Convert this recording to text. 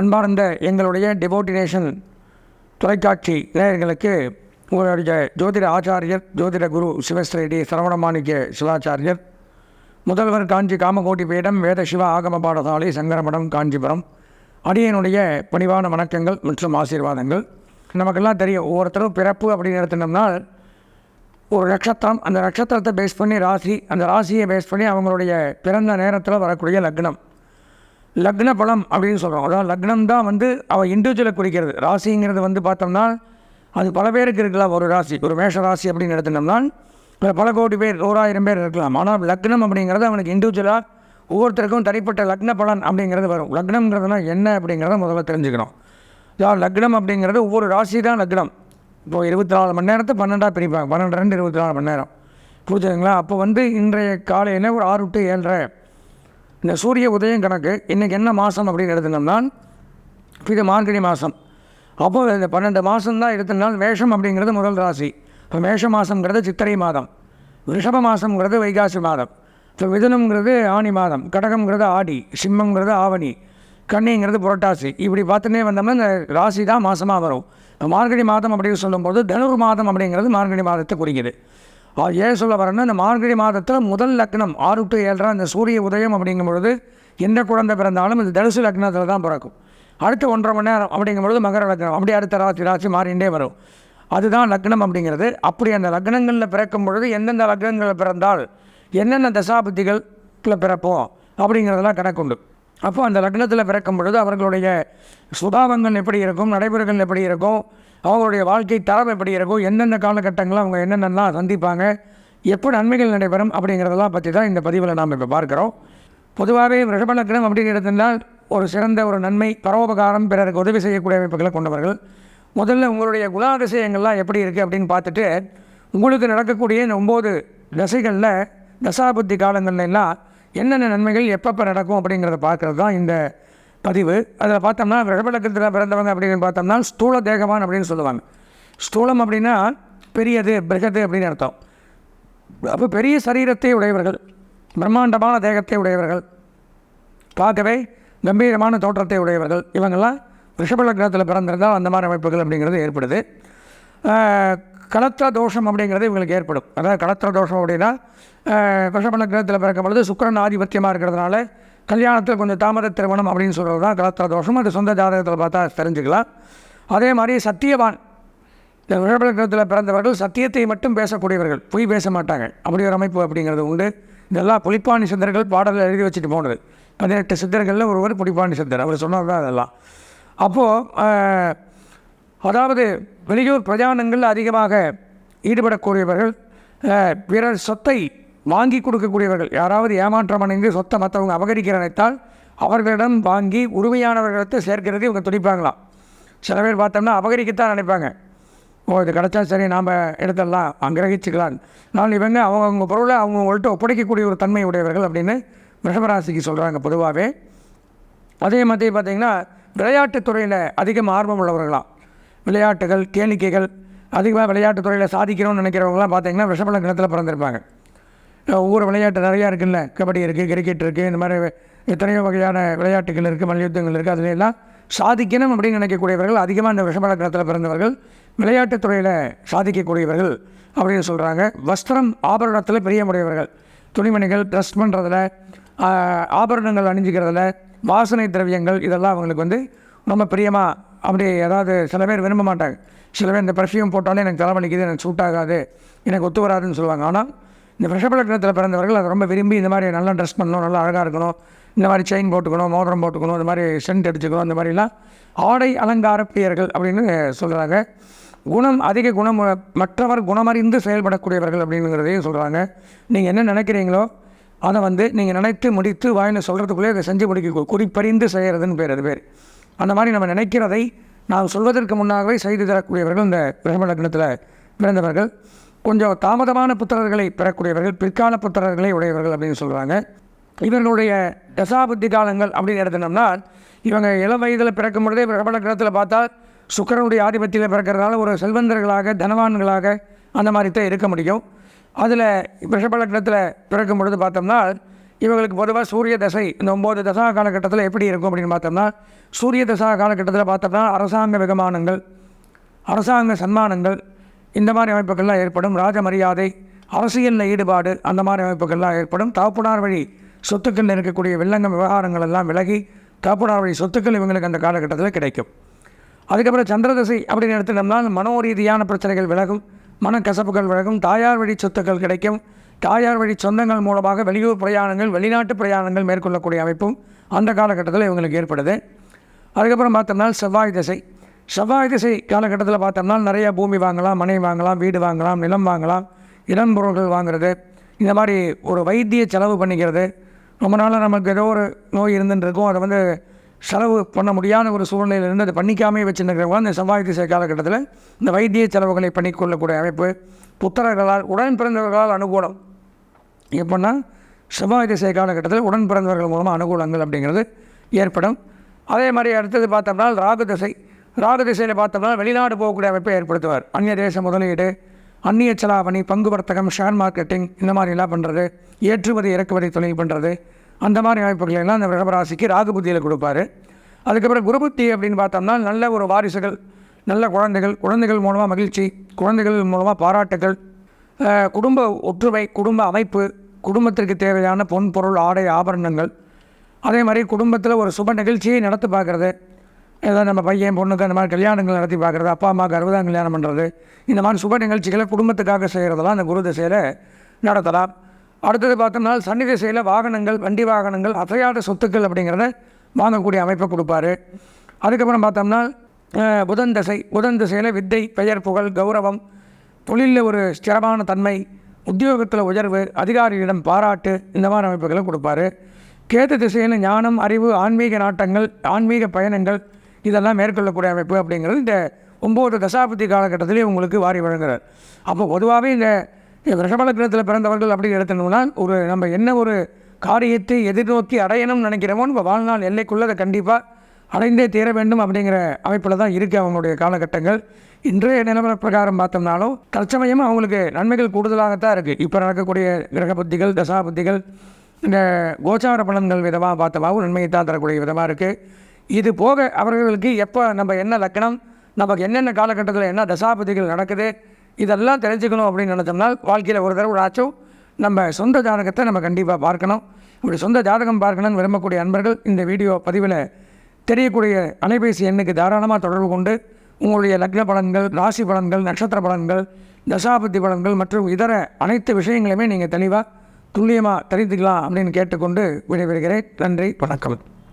அன்பார்ந்த எங்களுடைய டிவோட்டினேஷன் தொலைக்காட்சி நேயர்களுக்கு உங்களுடைய ஜோதிட ஆச்சாரியர் ஜோதிட குரு சிவஸ்ரீடி சரவணமாணிக்க சிவாச்சாரியர் முதல்வர் காஞ்சி காமகோட்டி பீடம் வேத சிவ ஆகம பாடசாலை சங்கரமடம் காஞ்சிபுரம் அடியனுடைய பணிவான வணக்கங்கள் மற்றும் ஆசீர்வாதங்கள். நமக்கெல்லாம் தெரியும் ஒவ்வொருத்தரும் பிறப்பு அப்படின்னு எடுத்துட்டோம்னா ஒரு நட்சத்திரம் அந்த நட்சத்திரத்தை பேஸ் பண்ணி ராசி அந்த ராசியை பேஸ் பண்ணி அவங்களுடைய பிறந்த நேரத்தில் வரக்கூடிய லக்னம். லக்ன பலம் அப்படின்னு சொல்கிறோம் அதாவது லக்னம் தான் வந்து அவள் இண்டிவிஜுவலை குறிக்கிறது. ராசிங்கிறது வந்து பார்த்தோம்னா அது பல பேருக்கு இருக்கலாம். ஒரு ராசி ஒரு மேஷ ராசி அப்படின்னு எடுத்துட்டோம்னா பல கோடி பேர் நூறாயிரம் பேர் இருக்கலாம். ஆனால் லக்னம் அப்படிங்கிறது அவனுக்கு இண்டிவிஜுவலாக ஒவ்வொருத்தருக்கும் தனிப்பட்ட லக்ன பலன் அப்படிங்கிறது வரும். லக்னம்ங்கிறதுனா என்ன அப்படிங்கிறத முதல்ல தெரிஞ்சுக்கணும். அதாவது லக்னம் அப்படிங்கிறது ஒவ்வொரு ராசி தான் லக்னம். இப்போது இருபத்தி நாலு மணி நேரத்தை பன்னெண்டாக பிரிப்பாங்க. பன்னெண்டு ரெண்டு இருபத்தி நாலு மணி நேரம். புரிஞ்சுதுங்களா? அப்போ வந்து இன்றைய காலையில் ஒரு ஆறு டு ஏழரை. இந்த சூரிய உதயம் கணக்கு இன்றைக்கி என்ன மாதம் அப்படின்னு எடுத்துனோம்னா இது மார்கழி மாதம் அப்போது இந்த பன்னெண்டு மாதம் தான் எடுத்தனால் மேஷம் அப்படிங்கிறது முதல் ராசி. இப்போ மேஷ மாதங்கிறது சித்திரை மாதம். ரிஷப மாதங்கிறது வைகாசி மாதம். இப்போ மிதுனம்ங்கிறது ஆனி மாதம். கடகம்ங்கிறது ஆடி. சிம்மங்கிறது ஆவணி. கன்னிங்கிறது புரட்டாசி. இப்படி பார்த்துனே வந்தோம்னா இந்த ராசி தான் மாதமாக வரும். இப்போ மார்கழி மாதம் அப்படின்னு சொல்லும்போது தனுர் மாதம் அப்படிங்கிறது மார்கழி மாதத்தை குறிக்குது. ஏன் சொல்ல வரேன்னா இந்த மார்கழி மாதத்தில் முதல் லக்னம் ஆறு டு ஏழரை அந்த சூரிய உதயம் அப்படிங்கும் பொழுது எந்த குழந்தை பிறந்தாலும் இது தனுசு லக்னத்தில் தான் பிறக்கும். அடுத்த ஒன்றரை மணி நேரம் அப்படிங்கும் பொழுது மகர லக்னம் அப்படி அடுத்த ராசி ராசி மாறிண்டே வரும். அதுதான் லக்னம் அப்படிங்கிறது. அப்படி அந்த லக்னங்களில் பிறக்கும் பொழுது எந்தெந்த லக்னங்களில் பிறந்தால் என்னென்ன தசாபுத்திகளில் பிறப்போம் அப்படிங்கிறதெல்லாம் கணக்குண்டு அப்போ அந்த லக்னத்தில் பிறக்கும் பொழுது அவர்களுடைய சுபாவங்கள் எப்படி இருக்கும் நடைமுறைகள் எப்படி இருக்கும் அவங்களுடைய வாழ்க்கை தரம் எப்படி இருக்கும் எந்தெந்த காலகட்டங்களில் அவங்க என்னென்னலாம் சந்திப்பாங்க எப்படி நன்மைகள் நடைபெறும் அப்படிங்கிறதெல்லாம் பற்றி தான் இந்த பதிவில் நாம் இப்போ பார்க்குறோம். பொதுவாகவே ரிஷப லக்னம் அப்படிங்கிறதுனால் ஒரு சிறந்த ஒரு நன்மை பரோபகாரம் பிறருக்கு உதவி செய்யக்கூடிய அமைப்புகளை கொண்டவர்கள். முதல்ல உங்களுடைய குணாதிசயங்கள்லாம் எப்படி இருக்குது அப்படின்னு பார்த்துட்டு உங்களுக்கு நடக்கக்கூடிய இந்த ஒம்பது தசைகளில் தசாபுத்தி காலங்கள்லாம் என்னென்ன நன்மைகள் எப்பப்போ நடக்கும் அப்படிங்கிறத பார்க்குறது தான் இந்த பதிவு. அதில் பார்த்தோம்னா விழபழக்கத்தில் பிறந்தவங்க அப்படின்னு பார்த்தோம்னா ஸ்தூல தேகவான் அப்படின்னு சொல்லுவாங்க. ஸ்தூலம் அப்படின்னா பெரியது பிரகது அப்படின்னு அர்த்தம். அப்போ பெரிய சரீரத்தை உடையவர்கள் பிரம்மாண்டமான தேகத்தை உடையவர்கள் பார்க்கவே கம்பீரமான தோற்றத்தை உடையவர்கள் இவங்கெல்லாம் ரிஷபலக்னத்தில் பிறந்திருந்தால் அந்த மாதிரி அமைப்புகள் அப்படிங்கிறது ஏற்படுது. கலத்திர தோஷம் அப்படிங்கிறது இவங்களுக்கு ஏற்படும். அதாவது கலத்திர தோஷம் அப்படின்னா ரிஷபலக்னத்தில் பிறக்கும் பொழுது சுக்கிரன் ஆதிபத்தியமாக இருக்கிறதுனால கல்யாணத்தில் கொஞ்சம் தாமத திருமணம் அப்படின்னு சொல்கிறது தான் கலத்திர தோஷம். அது சொந்த ஜாதகத்தில் பார்த்தா தெரிஞ்சுக்கலாம். அதே மாதிரி சத்தியவான் இந்த ரிஷபலக்னத்தில் பிறந்தவர்கள் சத்தியத்தை மட்டும் பேசக்கூடியவர்கள் பொய் பேச மாட்டாங்க. அப்படி ஒரு அமைப்பு அப்படிங்கிறது உண்டு. இதெல்லாம் புலிப்பாணி சித்தர்கள் பாடலில் எழுதி வச்சுட்டு போனது. பதினெட்டு சித்தர்களில் ஒருவர் புலிப்பாணி சித்தர் அவர் சொன்னது தான் அதெல்லாம் அப்போது அதாவது வெளியூர் பிரயாணங்களில் அதிகமாக ஈடுபடக்கூடியவர்கள் பிறர் சொத்தை வாங்கி கொடுக்கக்கூடியவர்கள். யாராவது ஏமாற்றம் அடைந்து சொத்தை மற்றவங்க அபகரிக்கிற நினைத்தால் அவர்களிடம் வாங்கி உரிமையானவர்களிடத்தை சேர்க்கிறது இவங்க துடிப்பாங்களாம். சில பேர் பார்த்தோம்னா அபகரிக்கத்தான் நினைப்பாங்க. ஓ இது கிடச்சா சரி நாம் எடுத்துடலாம் அங்கிரகிச்சுக்கலாம் நான் இவங்க அவங்கவுங்க பொருளை அவங்கவுங்கள்ட்ட ஒப்படைக்கக்கூடிய ஒரு தன்மை உடையவர்கள் அப்படின்னு ரிஷபராசிக்கு சொல்கிறாங்க பொதுவாகவே அதே மாதிரி பார்த்திங்கன்னா விளையாட்டுத்துறையில் அதிகம் ஆர்வம் உள்ளவர்களாம். விளையாட்டுகள் கேளிக்கைகள் அதிகமாக விளையாட்டு துறையில் சாதிக்கணும்னு நினைக்கிறவங்களாம் பார்த்தீங்கன்னா ரிஷபல கிணத்துல பிறந்திருப்பாங்க. ஒவ்வொரு விளையாட்டு நிறையா இருக்குல்ல. கபடி இருக்குது கிரிக்கெட் இருக்குது இந்த மாதிரி எத்தனையோ வகையான விளையாட்டுகள் இருக்குது மல்யுத்தங்கள் இருக்குது அதுல எல்லாம் சாதிக்கணும் அப்படின்னு நினைக்கக்கூடியவர்கள் அதிகமாக இந்த விஷமல கிணத்துல பிறந்தவர்கள் விளையாட்டுத் துறையில் சாதிக்கக்கூடியவர்கள் அப்படின்னு சொல்கிறாங்க வஸ்திரம் ஆபரணத்தில் பிரியமுடையவர்கள் துணிமணிகள் ட்ரெஸ் பண்ணுறதுல ஆபரணங்கள் அணிஞ்சிக்கிறதுல வாசனை திரவியங்கள் இதெல்லாம் அவங்களுக்கு வந்து ரொம்ப பிரியமாக அப்படி ஏதாவது சில பேர் விரும்ப மாட்டாங்க. சில பேர் இந்த பர்ஃப்யூம் போட்டாலே எனக்கு தலைவலிக்குது எனக்கு சூட் ஆகாது எனக்கு ஒத்து வராதுன்னு சொல்லுவாங்க. ஆனால் இந்த விஷபலக்கணத்தில் பிறந்தவர்கள் அதை ரொம்ப விரும்பி இந்த மாதிரி நல்லா ட்ரெஸ் பண்ணணும் நல்லா அழகாக இருக்கணும் இந்த மாதிரி செயின் போட்டுக்கணும் மோதிரம் போட்டுக்கணும் இந்த மாதிரி சென்ட் அடிச்சுக்கணும் இந்த மாதிரிலாம் ஆடை அலங்கார பிரியர்கள் அப்படின்னு சொல்கிறாங்க குணம் அதிக குணம் மற்றவர் குணமறிந்து செயல்படக்கூடியவர்கள் அப்படிங்கிறதையும் சொல்கிறாங்க நீங்கள் என்ன நினைக்கிறீங்களோ அதை வந்து நீங்கள் நினைத்து முடித்து வாயில் சொல்கிறதுக்குள்ளே அதை செஞ்சு முடிக்க குறிப்பறிந்து செய்கிறதுன்னு பேர் அது பேர். அந்த மாதிரி நம்ம நினைக்கிறதை நாம் சொல்வதற்கு முன்னாகவே செய்து தரக்கூடியவர்கள் இந்த பிரம்ம லக்னத்தில் பிறந்தவர்கள். கொஞ்சம் தாமதமான புத்தகர்களை பெறக்கூடியவர்கள் பிற்கால புத்தகங்களை உடையவர்கள் அப்படின்னு சொல்கிறாங்க இவர்களுடைய தசாபுத்தி காலங்கள் அப்படின்னு எடுத்தோம்னா இவங்க இளம் வயதில் பிறக்கும் பொழுதே பிரபல கிரகத்தில் பார்த்தா சுக்கரனுடைய ஆதிபத்தியில் பிறக்கிறதுனால ஒரு செல்வந்தர்களாக தனவான்களாக அந்த மாதிரி தான் இருக்க முடியும். அதில் ரிஷபலக்னத்தில் பிறக்கும் பொழுது பார்த்தோம்னா இவங்களுக்கு பொதுவாக சூரிய தசை இந்த ஒம்பது தசா காலகட்டத்தில் எப்படி இருக்கும் அப்படின்னு பார்த்தோம்னா சூரிய தசா காலகட்டத்தில் பார்த்தோம்னா அரசாங்க வெகுமானங்கள் அரசாங்க சன்மானங்கள் இந்த மாதிரி அமைப்புகள்லாம் ஏற்படும். ராஜ மரியாதை அரசியலில் ஈடுபாடு அந்த மாதிரி அமைப்புகள்லாம் ஏற்படும். தாப்புனார் வழி சொத்துக்கள் இருக்கக்கூடிய வில்லங்கம் விவகாரங்கள் எல்லாம் விலகி தாப்புனார் வழி சொத்துக்கள் இவங்களுக்கு அந்த காலகட்டத்தில் கிடைக்கும். அதுக்கப்புறம் சந்திரதசை அப்படின்னு எடுத்துட்டோம்னா மனோ ரீதியான பிரச்சனைகள் விலகும் மனக்கசப்புகள் விலகும் தாயார் வழி சொத்துக்கள் கிடைக்கும் தாயார் வழி சொந்தங்கள் மூலமாக வெளியூர் பிரயாணங்கள் வெளிநாட்டு பிரயாணங்கள் மேற்கொள்ளக்கூடிய அமைப்பும் அந்த காலகட்டத்தில் இவங்களுக்கு ஏற்படுது. அதுக்கப்புறம் பார்த்தோம்னா செவ்வாய் திசை. செவ்வாய் திசை காலகட்டத்தில் பார்த்தோம்னா நிறைய பூமி வாங்கலாம் மனை வாங்கலாம் வீடு வாங்கலாம் நிலம் வாங்கலாம் இடம் பொருள்கள் வாங்குறது இந்த மாதிரி ஒரு வைத்திய செலவு பண்ணிக்கிறது. ரொம்ப நாளாக நமக்கு ஏதோ ஒரு நோய் இருந்துருக்கும் அதை வந்து செலவு பண்ண முடியாத ஒரு சூழ்நிலையில் இருந்து அதை பண்ணிக்காமே வச்சுருக்கிறவங்க அந்த செவ்வாய் திசை காலகட்டத்தில் இந்த வைத்திய செலவுகளை பண்ணிக்கொள்ளக்கூடிய அமைப்பு. புத்தரர்களால் உடன் பிறந்தவர்களால் அனுகூலம். எப்படின்னா செவ்வாய் திசை காலகட்டத்தில் உடன் பிறந்தவர்கள் மூலமாக அனுகூலங்கள் அப்படிங்கிறது ஏற்படும். அதே மாதிரி அடுத்தது பார்த்தோம்னா ராகு திசை. ராகு திசையில் பார்த்தோம்னா வெளிநாடு போகக்கூடிய அமைப்பை ஏற்படுத்துவார். அந்நிய தேச முதலீடு அந்நிய செலாவணி பங்கு வர்த்தகம் ஷேர் மார்க்கெட்டிங் இந்த மாதிரிலாம் பண்ணுறது ஏற்றுமதி இறக்குமதி தொழில் பண்ணுறது அந்த மாதிரி அமைப்புகளை எல்லாம் அந்த விளம்பராசிக்கு ராகு புத்தியில் கொடுப்பாரு. அதுக்கப்புறம் குரு புத்தி அப்படின்னு பார்த்தோம்னா நல்ல ஒரு வாரிசுகள் நல்ல குழந்தைகள் குழந்தைகள் மூலமாக மகிழ்ச்சி குழந்தைகள் மூலமாக பாராட்டுகள் குடும்ப ஒற்றுமை குடும்ப அமைப்பு குடும்பத்திற்கு தேவையான பொன் பொருள் ஆடை ஆபரணங்கள். அதே மாதிரி குடும்பத்தில் ஒரு சுப நிகழ்ச்சியை நடத்தி பார்க்குறது. ஏதாவது நம்ம பையன் பொண்ணுக்கு அந்த மாதிரி கல்யாணங்கள் நடத்தி பார்க்குறது அப்பா அம்மாவுக்கு அறுபதாம் கல்யாணம் பண்ணுறது இந்த மாதிரி சுப நிகழ்ச்சிகளை குடும்பத்துக்காக செய்கிறதெல்லாம் அந்த குரு திசையில் நடத்தலாம். அடுத்தது பார்த்தோம்னா சனி திசையில் வாகனங்கள் வண்டி வாகனங்கள் அசையாத சொத்துக்கள் அப்படிங்கிறத வாங்கக்கூடிய அமைப்பை கொடுப்பாரு. அதுக்கப்புறம் பார்த்தோம்னா புதன் திசை. புதன் திசையில் வித்தை பெயர் புகழ் கௌரவம் தொழிலில் ஒரு ஸ்திரமான தன்மை உத்தியோகத்தில் உயர்வு அதிகாரிகளிடம் பாராட்டு இந்த மாதிரி அமைப்புகளை கொடுப்பாரு. கேது திசையில் ஞானம் அறிவு ஆன்மீக நாட்டங்கள் ஆன்மீக பயணங்கள் இதெல்லாம் மேற்கொள்ளக்கூடிய அமைப்பு அப்படிங்கிறது இந்த ஒம்பது தசாபதி காலகட்டத்திலே உங்களுக்கு வாரி வழங்குறார். அப்போ பொதுவாகவே இந்த ரிஷபலக்கிரத்தில் பிறந்தவர்கள் அப்படி எடுத்தோம்னா ஒரு நம்ம என்ன ஒரு காரியத்தை எதிர்நோக்கி அடையணும்னு நினைக்கிறோமோ நம்ம வாழ்நாள் எல்லைக்குள்ளே அதை கண்டிப்பாக அடைந்தே தீர வேண்டும் அப்படிங்கிற அமைப்பில் தான் இருக்குது அவங்களுடைய காலகட்டங்கள். இன்றைய நிலவர பிரகாரம் பார்த்தோம்னாலும் தற்சமயம் அவங்களுக்கு நன்மைகள் கூடுதலாகத்தான் இருக்குது இப்போ நடக்கக்கூடிய கிரக புத்திகள் தசா புத்திகள் இந்த கோச்சார பலன்கள் விதமாக பார்த்தமாகவும் நன்மையை தான் தரக்கூடிய விதமாக இருக்குது இது போக அவர்களுக்கு எப்போ நம்ம என்ன லக்கணம் நமக்கு என்னென்ன காலகட்டத்தில் என்ன தசாபதிகள் நடக்குது இதெல்லாம் தெரிஞ்சுக்கணும் அப்படின்னு நினச்சோம்னா வாழ்க்கையில் ஒரு தடவை ஆச்சும் நம்ம சொந்த ஜாதகத்தை நம்ம கண்டிப்பாக பார்க்கணும். இப்படி சொந்த ஜாதகம் பார்க்கணும்னு விரும்பக்கூடிய அன்பர்கள் இந்த வீடியோ பதிவில் தெரியக்கூடிய அலைபேசி எண்ணுக்கு தாராளமாக தொடர்பு கொண்டு உங்களுடைய லக்ன பலன்கள் ராசி பலன்கள் நட்சத்திர பலன்கள் தசாபதி பலன்கள் மற்றும் இதர அனைத்து விஷயங்களையுமே நீங்கள் தெளிவாக துல்லியமாக தெரிந்துக்கலாம் அப்படின்னு கேட்டுக்கொண்டு விடைபெறுகிறேன். நன்றி வணக்கம்.